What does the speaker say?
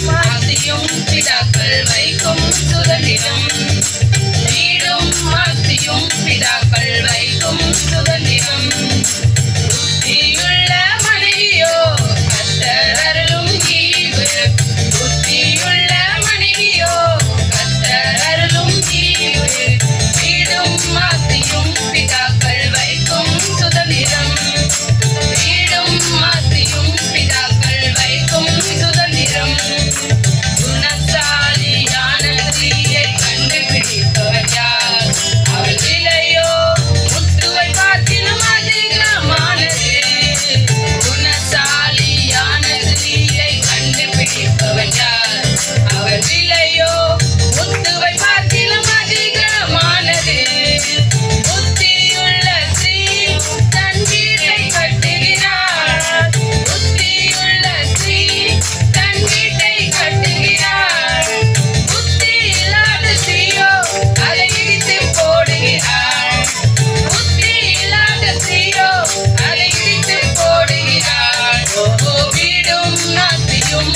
மாத்தியும் பிதாக்கள் வைக்கும் சுதந்திரம். வீடும் மாத்தியும் பிதாக்கள் வைக்கும் சுதந்திரம் சிக்க வைத்தார் அவர் விலையோ முத்துவை பார்க்கிலும் அதிகமானது புத்தியுள்ள ஸ்ரீ தன் வீட்டை கட்டுகிறார் புத்தியுள்ள ஸ்ரீ தன் வீட்டை கட்டுகிறார் புத்தி இல்லாத ஸ்ரீயோ அதை இடித்து போடுகிறார் புத்தி இல்லாத ஸ்ரீயோ அதை இடித்து போடுகிறார் வீடும் நாத்தியும்